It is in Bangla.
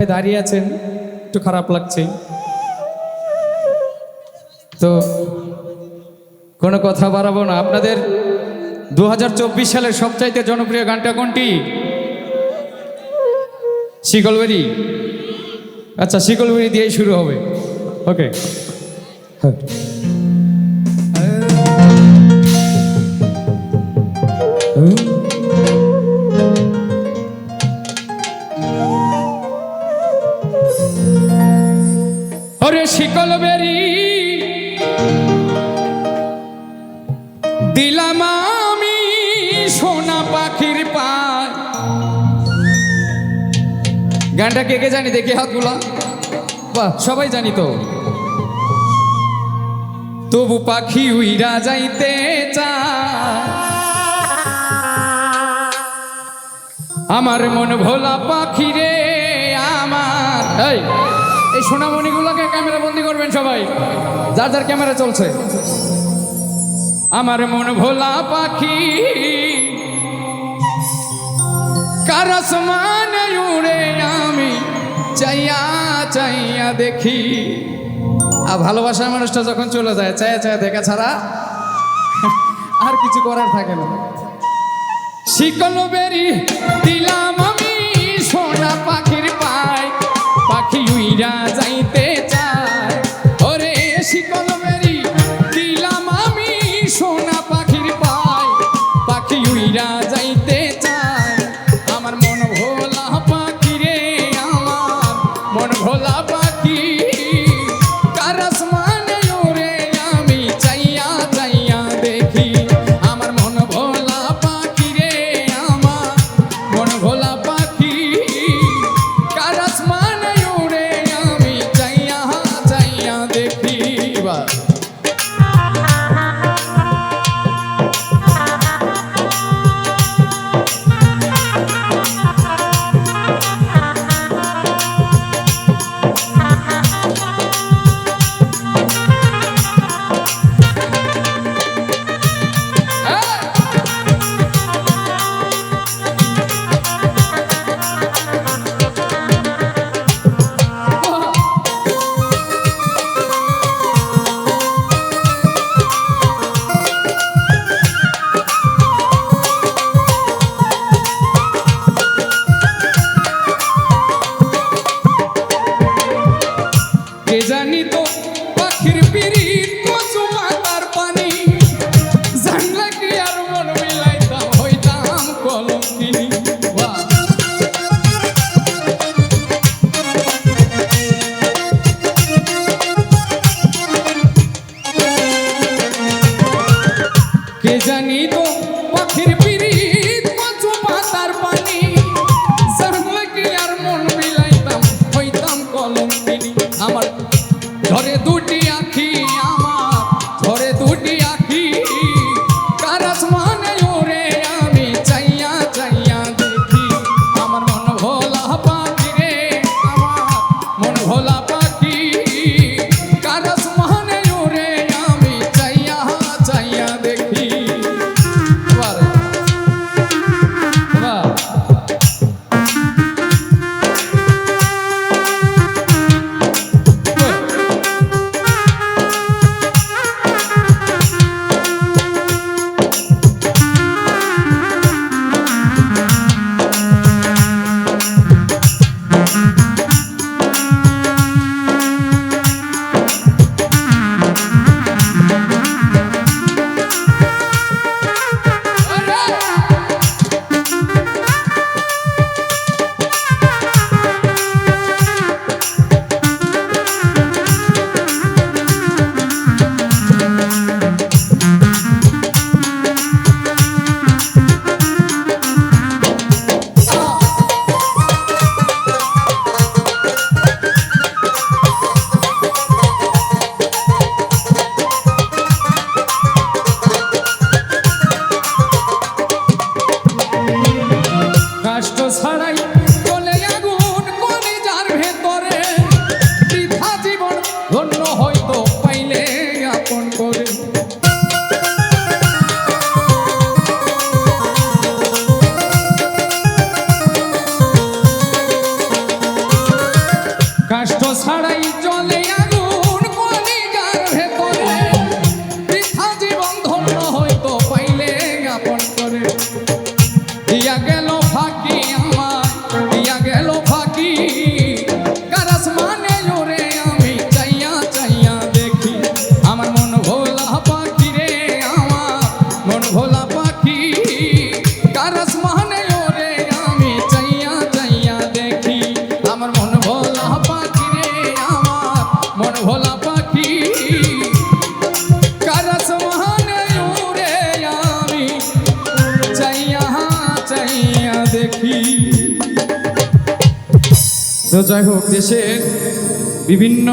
দাঁড়িয়ে আছেন, একটু খারাপ লাগছে। তো কোনো কথা বাড়াবো না। আপনাদের দু হাজার চব্বিশ সালের সবচাইতে জনপ্রিয় গানটা কোনটি? শিকলবেরি আচ্ছা শিকলবেরি দিয়েই শুরু হবে। ওকে। ওরে শিকলবেরি দিলাম আমি সোনা পাখির পায়। গানটা কে কে জানি দেখি হাতগুলা? বাহ সবাই জানি তো। তবু পাখি উইরা যাইতে চায়। আমার মন ভোলা পাখি রে, আমার। এই! এই সোনামণিগুলোকে ক্যামেরা বন্দি করবেন সবাই। যার যার ক্যামেরা চলছে। আমার মন ভোলা পাখি কারস মানে উড়ে আমি চাইয়া চাইয়া দেখি। আর ভালোবাসার মানুষটা যখন চলে যায় চাইয়া চাইয়া দেখা ছাড়া আর কিছু করার থাকে না। শিকল বেরি দিলাম পাখি ধরে দুটি দেখি তো যাই হোক দেশের বিভিন্ন